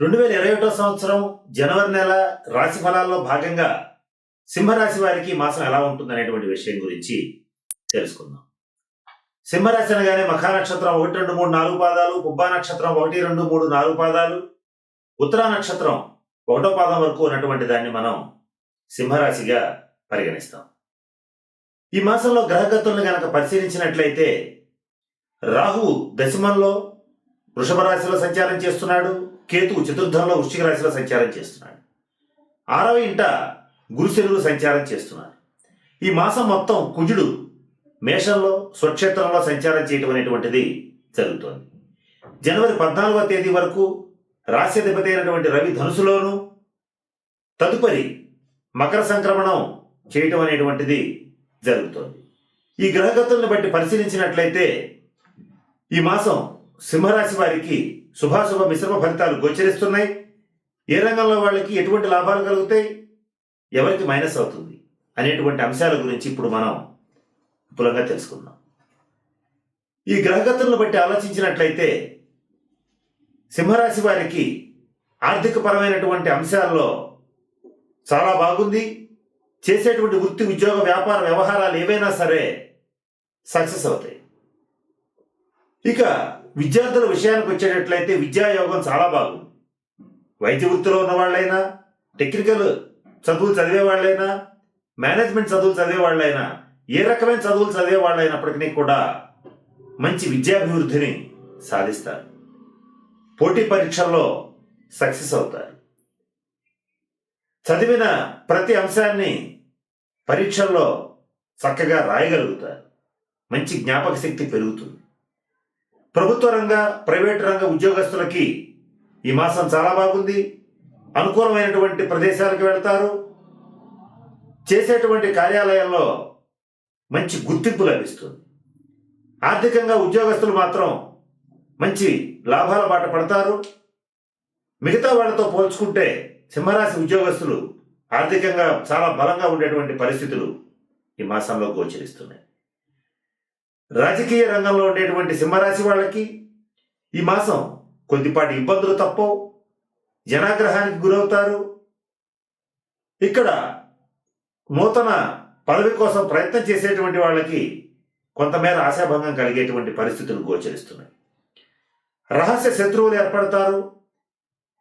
రెండు వేల ఇరవై ఒకటో సంవత్సరం జనవరి నెల రాశి ఫలాల్లో భాగంగా సింహరాశి వారికి మాసం ఎలా ఉంటుందనేటువంటి విషయం గురించి తెలుసుకుందాం. సింహరాశి అనగానే మఖా నక్షత్రం ఒకటి రెండు మూడు నాలుగు పాదాలు కుబ్బా నక్షత్రం ఒకటి రెండు మూడు నాలుగు పాదాలు ఉత్తరా నక్షత్రం ఒకటో పాదం వరకు ఉన్నటువంటి దాన్ని మనం సింహరాశిగా పరిగణిస్తాం. ఈ మాసంలో గ్రహగతులను గనక పరిశీలించినట్లయితే రాహువు దశమంలో వృషభ రాశిలో సంచారం చేస్తున్నాడు కేతువు చతుర్థంలో వృశ్చిక రాశిలో సంచారం చేస్తున్నాడు. ఆరవ ఇంట గురుశనులు సంచారం చేస్తున్నారు. ఈ మాసం మొత్తం కుజుడు మేషంలో స్వక్షేత్రంలో సంచారం చేయటం అనేటువంటిది జరుగుతోంది. జనవరి పద్నాలుగవ తేదీ వరకు రాశ్యాధిపతి అయినటువంటి రవి ధనుసులోను తదుపరి మకర సంక్రమణం చేయటం అనేటువంటిది జరుగుతోంది. ఈ గ్రహగతులను బట్టి పరిశీలించినట్లయితే ఈ మాసం సింహరాశి వారికి శుభాశుభ మిశ్రమ ఫలితాలు గోచరిస్తున్నాయి. ఏ రంగంలో వాళ్ళకి ఎటువంటి లాభాలు కలుగుతాయి? ఎవరికి మైనస్ అవుతుంది? అనేటువంటి అంశాల గురించి ఇప్పుడు మనం విపులంగా తెలుసుకుందాం. ఈ గ్రహగతులను బట్టి ఆలోచించినట్లయితే సింహరాశి వారికి ఆర్థిక పరమైనటువంటి అంశాల్లో చాలా బాగుంది. చేసేటువంటి వృత్తి ఉద్యోగ వ్యాపార వ్యవహారాలు ఏవైనా సరే సక్సెస్ అవుతాయి. ఇక విద్యార్థుల విషయానికి వచ్చేటట్లయితే విద్యాయోగం చాలా బాగుంది వైద్య వృత్తిలో ఉన్న వాళ్ళైనా టెక్నికల్ చదువులు చదివే వాళ్ళైనా మేనేజ్మెంట్ చదువులు చదివే వాళ్ళైనా ఏ రకమైన చదువులు చదివే వాళ్ళైనప్పటికీ కూడా మంచి విద్యాభివృద్ధిని సాధిస్తారు. పోటీ పరీక్షల్లో సక్సెస్ అవుతారు. చదివిన ప్రతి అంశాన్ని పరీక్షల్లో చక్కగా రాయగలుగుతారు. మంచి జ్ఞాపక శక్తి పెరుగుతుంది. ప్రభుత్వ రంగ ప్రైవేట్ రంగ ఉద్యోగస్తులకి ఈ మాసం చాలా బాగుంది. అనుకూలమైనటువంటి ప్రదేశాలకు వెళ్తారు. చేసేటువంటి కార్యాలయంలో మంచి గుర్తింపు లభిస్తుంది. ఆర్థికంగా ఉద్యోగస్తులు మాత్రం మంచి లాభాల బాట పడతారు. మిగతా వాళ్ళతో పోల్చుకుంటే సింహరాశి ఉద్యోగస్తులు ఆర్థికంగా చాలా బలంగా ఉండేటువంటి పరిస్థితులు ఈ మాసంలో గోచరిస్తున్నాయి. రాజకీయ రంగంలో ఉండేటువంటి సింహరాశి వాళ్ళకి ఈ మాసం కొద్దిపాటి ఇబ్బందులు తప్పవు. జనాగ్రహానికి గురవుతారు. ఇక్కడ నూతన పదవి కోసం ప్రయత్నం చేసేటువంటి వాళ్ళకి కొంతమేర ఆశాభంగం కలిగేటువంటి పరిస్థితులు గోచరిస్తున్నాయి. రహస్య శత్రువులు ఏర్పడతారు.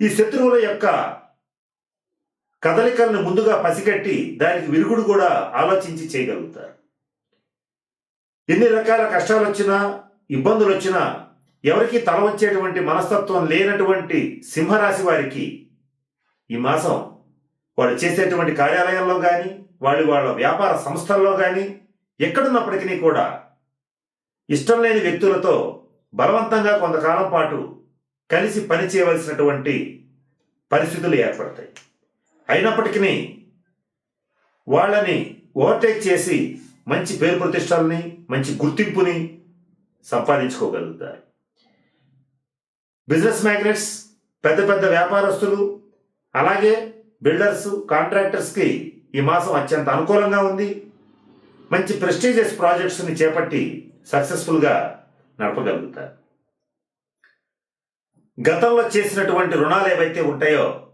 ఈ శత్రువుల యొక్క కదలికలను ముందుగా పసిగట్టి దానికి విరుగుడు కూడా ఆలోచించి చేయగలుగుతారు. ఎన్ని రకాల కష్టాలు వచ్చినా ఇబ్బందులు వచ్చినా ఎవరికి తల వచ్చేటువంటి మనస్తత్వం లేనటువంటి సింహరాశి వారికి ఈ మాసం వాళ్ళు చేసేటువంటి కార్యాలయంలో కానీ వాళ్ళు వాళ్ళ వ్యాపార సంస్థల్లో కానీ ఎక్కడున్నప్పటికీ కూడా ఇష్టం లేని వ్యక్తులతో బలవంతంగా కొంతకాలం పాటు కలిసి పని చేయవలసినటువంటి పరిస్థితులు ఏర్పడతాయి. అయినప్పటికీ వాళ్ళని ఓవర్టేక్ చేసి మంచి పేరు ప్రతిష్టలని మంచి గుర్తింపుని సంపాదించుకోగలుగుతారు. బిజినెస్ మ్యాగ్నెట్స్ పెద్ద పెద్ద వ్యాపారస్తులు అలాగే బిల్డర్స్ కాంట్రాక్టర్స్కి ఈ మాసం అత్యంత అనుకూలంగా ఉంది. మంచి ప్రెస్టీజియస్ ప్రాజెక్ట్స్ని చేపట్టి సక్సెస్ఫుల్గా నడపగలుగుతారు. గతంలో చేసినటువంటి రుణాలు ఏవైతే ఉంటాయో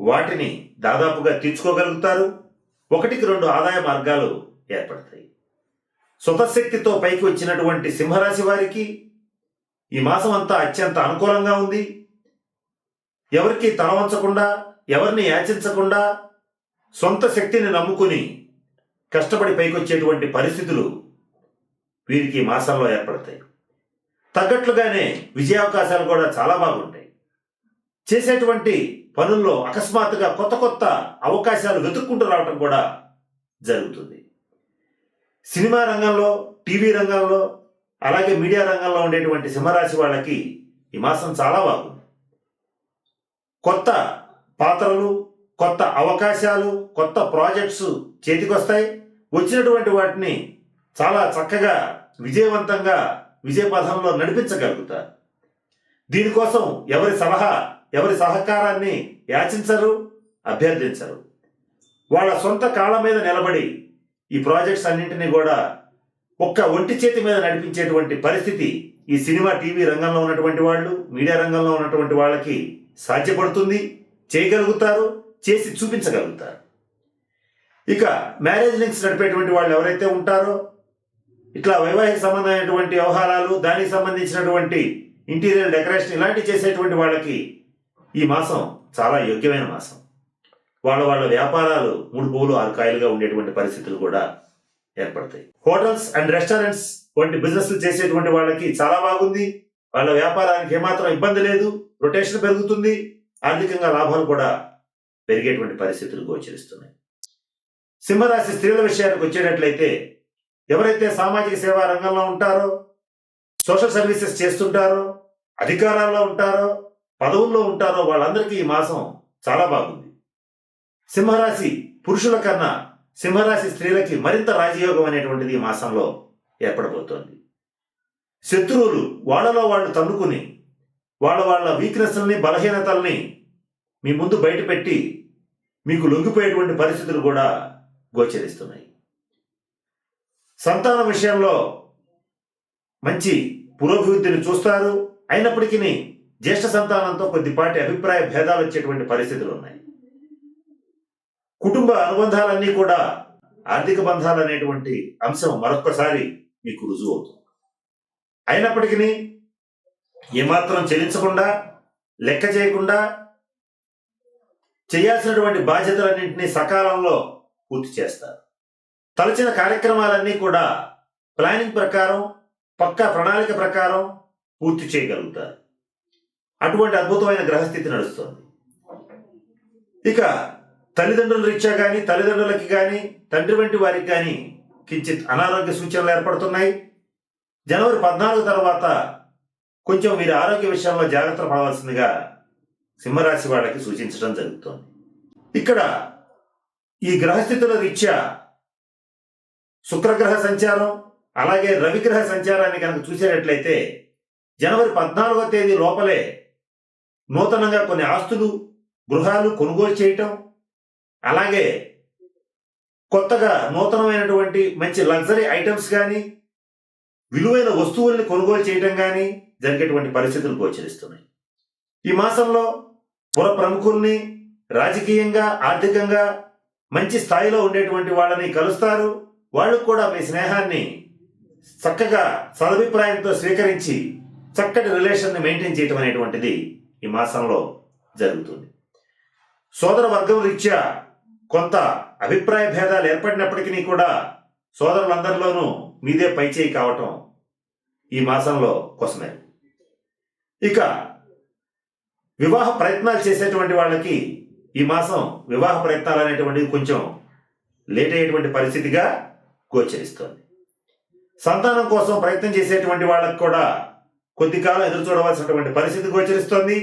వాటిని దాదాపుగా తీర్చుకోగలుగుతారు. ఒకటికి రెండు ఆదాయ మార్గాలు ఏర్పడతాయి. స్వతశక్తితో పైకి వచ్చినటువంటి సింహరాశి వారికి ఈ మాసం అంతా అత్యంత అనుకూలంగా ఉంది. ఎవరికి తల వంచకుండా ఎవరిని యాచించకుండా సొంత శక్తిని నమ్ముకుని కష్టపడి పైకొచ్చేటువంటి పరిస్థితులు వీరికి ఈ మాసంలో ఏర్పడతాయి. తగ్గట్లుగానే విజయావకాశాలు కూడా చాలా బాగుంటాయి. చేసేటువంటి పనుల్లో అకస్మాత్తుగా కొత్త కొత్త అవకాశాలు వెతుక్కుంటూ రావటం కూడా జరుగుతుంది. సినిమా రంగంలో టీవీ రంగంలో అలాగే మీడియా రంగంలో ఉండేటువంటి సింహరాశి వాళ్ళకి ఈ మాసం చాలా బాగుంది. కొత్త పాత్రలు కొత్త అవకాశాలు కొత్త ప్రాజెక్ట్స్ చేతికొస్తాయి. వచ్చినటువంటి వాటిని చాలా చక్కగా విజయవంతంగా విజయపథంలో నడిపించగలుగుతారు. దీనికోసం ఎవరి సలహా ఎవరి సహకారాన్ని యాచించరు అభ్యర్థించరు. వాళ్ళ సొంత కాళ్ళ మీద నిలబడి ఈ ప్రాజెక్ట్స్ అన్నింటినీ కూడా ఒక్క ఒంటి చేతి మీద నడిపించేటువంటి పరిస్థితి ఈ సినిమా టీవీ రంగంలో ఉన్నటువంటి వాళ్ళు మీడియా రంగంలో ఉన్నటువంటి వాళ్ళకి సాధ్యపడుతుంది చేయగలుగుతారు చేసి చూపించగలుగుతారు. ఇక మ్యారేజ్ లింక్స్ నడిపేటువంటి వాళ్ళు ఎవరైతే ఉంటారో ఇట్లా వైవాహిక సంబంధమైనటువంటి వ్యవహారాలు దానికి సంబంధించినటువంటి ఇంటీరియర్ డెకరేషన్ ఇలాంటివి చేసేటువంటి వాళ్ళకి ఈ మాసం చాలా యోగ్యమైన మాసం. వాళ్ళ వాళ్ళ వ్యాపారాలు మూడు పువ్వులు ఆరు కాయలుగా ఉండేటువంటి పరిస్థితులు కూడా ఏర్పడతాయి. హోటల్స్ అండ్ రెస్టారెంట్స్ వంటి బిజినెస్ చేసేటువంటి వాళ్ళకి చాలా బాగుంది. వాళ్ళ వ్యాపారానికి ఏమాత్రం ఇబ్బంది లేదు. రొటేషన్ పెరుగుతుంది. ఆర్థికంగా లాభాలు కూడా పెరిగేటువంటి పరిస్థితులు గోచరిస్తున్నాయి. సింహరాశి స్త్రీల విషయానికి వచ్చేటట్లయితే ఎవరైతే సామాజిక సేవా రంగంలో ఉంటారో సోషల్ సర్వీసెస్ చేస్తుంటారో అధికారాల్లో ఉంటారో పదవుల్లో ఉంటారో వాళ్ళందరికీ ఈ మాసం చాలా బాగుంది. సింహరాశి పురుషుల కన్నా సింహరాశి స్త్రీలకి మరింత రాజయోగం అనేటువంటిది ఈ మాసంలో ఏర్పడబోతోంది. శత్రువులు వాళ్ళలో వాళ్ళు తన్నుకుని వాళ్ళ వాళ్ళ వీక్నెస్ని బలహీనతల్ని మీ ముందు బయటపెట్టి మీకు లొంగిపోయేటువంటి పరిస్థితులు కూడా గోచరిస్తున్నాయి. సంతానం విషయంలో మంచి పురోభివృద్ధిని చూస్తారు. అయినప్పటికీ జ్యేష్ఠ సంతానంతో కొద్దిపాటి అభిప్రాయ భేదాలు వచ్చేటువంటి పరిస్థితులు ఉన్నాయి. కుటుంబ అనుబంధాలన్నీ కూడా ఆర్థిక బంధాలు అనేటువంటి అంశం మరొక్కసారి మీకు రుజువు అవుతుంది. అయినప్పటికీ ఏమాత్రం చెల్లించకుండా లెక్క చేయకుండా చేయాల్సినటువంటి బాధ్యతలన్నింటినీ సకాలంలో పూర్తి చేస్తారు. తలచిన కార్యక్రమాలన్నీ కూడా ప్లానింగ్ ప్రకారం పక్కా ప్రణాళిక ప్రకారం పూర్తి చేయగలుగుతారు. అటువంటి అద్భుతమైన గ్రహస్థితి నడుస్తుంది. ఇక తల్లిదండ్రుల రీత్యా కానీ తల్లిదండ్రులకి కానీ తండ్రి వంటి వారికి కానీ కించిత్ అనారోగ్య సూచనలు ఏర్పడుతున్నాయి. జనవరి పద్నాలుగు తర్వాత కొంచెం మీరు ఆరోగ్య విషయంలో జాగ్రత్త పడవలసిందిగా సింహరాశి వాళ్ళకి సూచించడం జరుగుతోంది. ఇక్కడ ఈ గ్రహస్థితుల రీత్యా శుక్రగ్రహ సంచారం అలాగే రవిగ్రహ సంచారాన్ని కనుక చూసేటట్లయితే జనవరి పద్నాలుగో తేదీ లోపలే నూతనంగా కొన్ని ఆస్తులు గృహాలు కొనుగోలు చేయటం అలాగే కొత్తగా నూతనమైనటువంటి మంచి లగ్జరీ ఐటమ్స్ కానీ విలువైన వస్తువుల్ని కొనుగోలు చేయటం కానీ జరిగేటువంటి పరిస్థితులు గోచరిస్తున్నాయి. ఈ మాసంలో పుర ప్రముఖుల్ని రాజకీయంగా ఆర్థికంగా మంచి స్థాయిలో ఉండేటువంటి వాళ్ళని కలుస్తారు. వాళ్ళు కూడా మీ స్నేహాన్ని చక్కగా సదభిప్రాయంతో స్వీకరించి చక్కటి రిలేషన్ని మెయింటైన్ చేయటం అనేటువంటిది ఈ మాసంలో జరుగుతుంది. సోదర వర్గం రీత్యా కొంత అభిప్రాయ భేదాలు ఏర్పడినప్పటికీ కూడా సోదరులందరిలోనూ మీదే పైచేయి కావటం ఈ మాసంలో కోసమే. ఇక వివాహ ప్రయత్నాలు చేసేటువంటి వాళ్ళకి ఈ మాసం వివాహ ప్రయత్నాలు అనేటువంటివి కొంచెం లేట్ అయ్యేటువంటి పరిస్థితిగా గోచరిస్తుంది. సంతానం కోసం ప్రయత్నం చేసేటువంటి వాళ్ళకి కూడా కొద్ది కాలం ఎదురు చూడవలసినటువంటి పరిస్థితి గోచరిస్తోంది.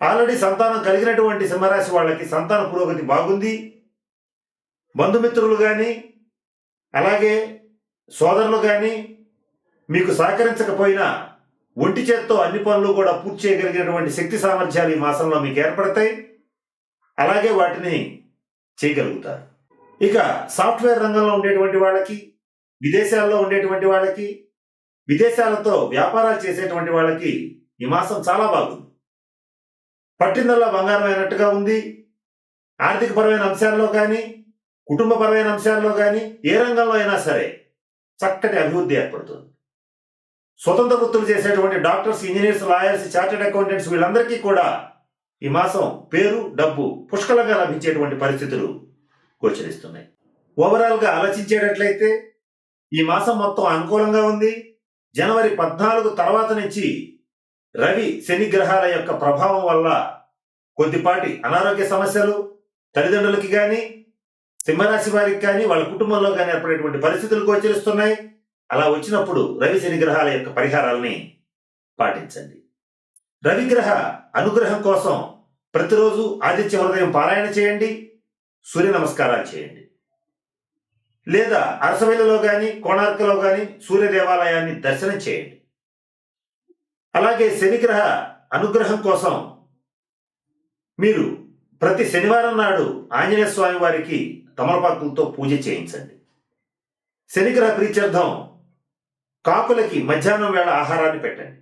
ఆల్రెడీ సంతానం కలిగినటువంటి సింహరాశి వాళ్ళకి సంతాన పురోగతి బాగుంది. బంధుమిత్రులు కానీ అలాగే సోదరులు కానీ మీకు సహకరించకపోయినా ఒంటి చేత్తో అన్ని పనులు కూడా పూర్తి చేయగలిగినటువంటి శక్తి సామర్థ్యాలు ఈ మాసంలో మీకు ఏర్పడతాయి. అలాగే వాటిని చేయగలుగుతారు. ఇక సాఫ్ట్వేర్ రంగంలో ఉండేటువంటి వాళ్ళకి విదేశాల్లో ఉండేటువంటి వాళ్ళకి విదేశాలతో వ్యాపారాలు చేసేటువంటి వాళ్ళకి ఈ మాసం చాలా బాగుంది. పట్టిందల్లా బంగారం అయినట్టుగా ఉంది. ఆర్థికపరమైన అంశాల్లో కానీ కుటుంబపరమైన అంశాల్లో కానీ ఏ రంగంలో అయినా సరే చక్కటి అభివృద్ధి ఏర్పడుతుంది. స్వతంత్ర వృత్తులు చేసేటువంటి doctors engineers lawyers chartered accountants వీళ్ళందరికీ కూడా ఈ మాసం పేరు డబ్బు పుష్కలంగా లభించేటువంటి పరిస్థితులు గోచరిస్తున్నాయి. ఓవరాల్గా ఆలోచించేటట్లయితే ఈ మాసం మొత్తం అనుకూలంగా ఉంది. జనవరి పద్నాలుగు తర్వాత నుంచి రవి శని గ్రహాల యొక్క ప్రభావం వల్ల కొద్దిపాటి అనారోగ్య సమస్యలు తల్లిదండ్రులకి కానీ సింహరాశి వారికి కానీ వాళ్ళ కుటుంబంలో కానీ ఏర్పడేటువంటి పరిస్థితులు గోచరిస్తున్నాయి. అలా వచ్చినప్పుడు రవి శని గ్రహాల యొక్క పరిహారాలని పాటించండి. రవిగ్రహ అనుగ్రహం కోసం ప్రతిరోజు ఆదిత్య హృదయం పారాయణ చేయండి సూర్య నమస్కారాలు చేయండి. లేదా అరసవేలలో కానీ కోణార్కలో కానీ సూర్య దేవాలయాన్ని దర్శనం చేయండి. అలాగే శనిగ్రహ అనుగ్రహం కోసం మీరు ప్రతి శనివారం నాడు ఆంజనేయ స్వామి వారికి తమలపాకులతో పూజ చేయించండి. శనిగ్రహ ప్రీత్యర్థం కాకులకి మధ్యాహ్నం వేళ ఆహారాన్ని పెట్టండి.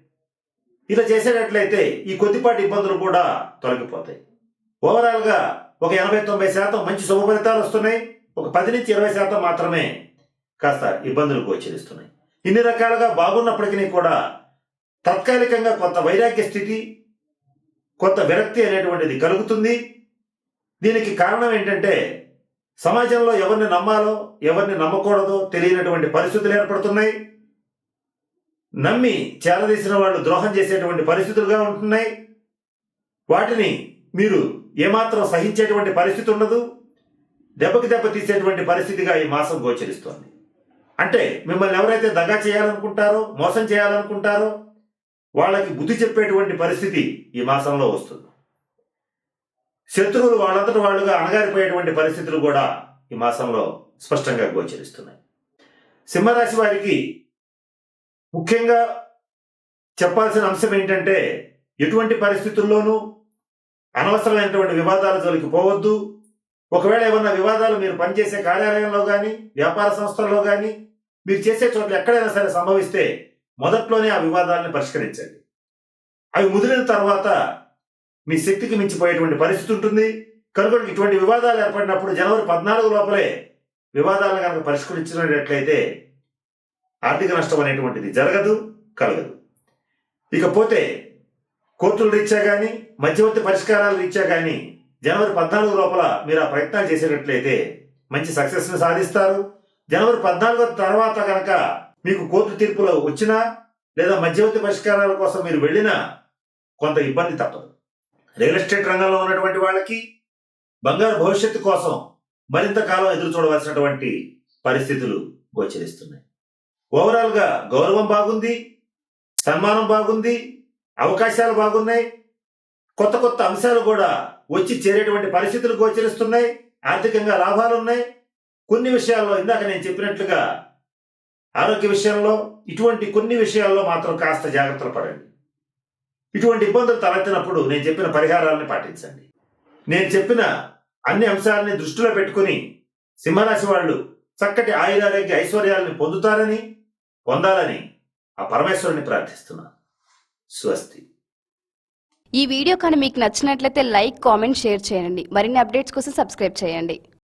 ఇలా చేసేటట్లయితే ఈ కొద్దిపాటి ఇబ్బందులు కూడా తొలగిపోతాయి. ఓవరాల్గా ఒక ఎనభై తొంభై శాతం మంచి శుభ ఫలితాలు వస్తున్నాయి. ఒక పది నుంచి ఇరవై శాతం మాత్రమే కాస్త ఇబ్బందులు గోచరిస్తున్నాయి. ఇన్ని రకాలుగా బాగున్నప్పటికీ కూడా తాత్కాలికంగా కొంత వైరాగ్య స్థితి కొంత విరక్తి అనేటువంటిది కలుగుతుంది. దీనికి కారణం ఏంటంటే సమాజంలో ఎవరిని నమ్మాలో ఎవరిని నమ్మకూడదో తెలియనటువంటి పరిస్థితులు ఏర్పడుతున్నాయి. నమ్మి చేరదీసిన వాళ్ళు ద్రోహం చేసేటువంటి పరిస్థితులుగా ఉంటున్నాయి. వాటిని మీరు ఏమాత్రం సహించేటువంటి పరిస్థితి ఉండదు. దెబ్బకి దెబ్బ తీసేటువంటి పరిస్థితిగా ఈ మాసం గోచరిస్తోంది. అంటే మిమ్మల్ని ఎవరైతే దగా చేయాలనుకుంటారో మోసం చేయాలనుకుంటారో వాళ్ళకి బుద్ధి చెప్పేటువంటి పరిస్థితి ఈ మాసంలో వస్తుంది. శత్రువులు వాళ్ళంతటి వాళ్ళుగా అణగారిపోయేటువంటి పరిస్థితులు కూడా ఈ మాసంలో స్పష్టంగా గోచరిస్తున్నాయి. సింహరాశి వారికి ముఖ్యంగా చెప్పాల్సిన అంశం ఏంటంటే ఎటువంటి పరిస్థితుల్లోనూ అనవసరమైనటువంటి వివాదాల జోలికి పోవద్దు. ఒకవేళ ఏమన్నా వివాదాలు మీరు పనిచేసే కార్యాలయంలో కానీ వ్యాపార సంస్థల్లో కానీ మీరు చేసే చోట్ల ఎక్కడైనా సరే సంభవిస్తే మొదట్లోనే ఆ వివాదాలను పరిష్కరించండి. అవి ముదిరిన తర్వాత మీ శక్తికి మించిపోయేటువంటి పరిస్థితి ఉంటుంది. కనుక ఇటువంటి వివాదాలు ఏర్పడినప్పుడు జనవరి పద్నాలుగు లోపలే వివాదాలను కనుక పరిష్కరించినట్లయితే ఆర్థిక నష్టం అనేటువంటిది జరగదు కలగదు. ఇకపోతే కోర్టుల రీత్యా కానీ మధ్యవర్తి పరిష్కారాల రీత్యా కానీ జనవరి పద్నాలుగు లోపల మీరు ఆ ప్రయత్నాలు చేసేటట్లయితే మంచి సక్సెస్ని సాధిస్తారు. జనవరి పద్నాలుగు తర్వాత కనుక మీకు కోర్టు తీర్పులు వచ్చినా లేదా మధ్యవర్తి పరిష్కారాల కోసం మీరు వెళ్ళినా కొంత ఇబ్బంది తప్పదు. రియల్ ఎస్టేట్ రంగంలో ఉన్నటువంటి వాళ్ళకి బంగారు భవిష్యత్తు కోసం మరింత కాలం ఎదురు చూడవలసినటువంటి పరిస్థితులు గోచరిస్తున్నాయి. ఓవరాల్గా గౌరవం బాగుంది సన్మానం బాగుంది అవకాశాలు బాగున్నాయి కొత్త కొత్త అంశాలు కూడా వచ్చి చేరేటువంటి పరిస్థితులు గోచరిస్తున్నాయి ఆర్థికంగా లాభాలున్నాయి. కొన్ని విషయాల్లో ఇందాక నేను చెప్పినట్లుగా ఆరోగ్య విషయంలో ఇటువంటి కొన్ని విషయాల్లో మాత్రం కాస్త జాగ్రత్తలు పడండి. ఇటువంటి ఇబ్బందులు తలెత్తినప్పుడు నేను చెప్పిన పరిహారాలని పాటించండి. నేను చెప్పిన అన్ని అంశాలని దృష్టిలో పెట్టుకుని సింహరాశి వాళ్ళు చక్కటి ఆయురారోగ్య ఐశ్వర్యాలను పొందుతారని పొందాలని ఆ పరమేశ్వరుని ప్రార్థిస్తున్నా స్వస్తి. ఈ వీడియో కానీ మీకు నచ్చినట్లయితే లైక్ కామెంట్ షేర్ చేయండి. మరిన్ని అప్డేట్స్ కోసం సబ్స్క్రైబ్ చేయండి.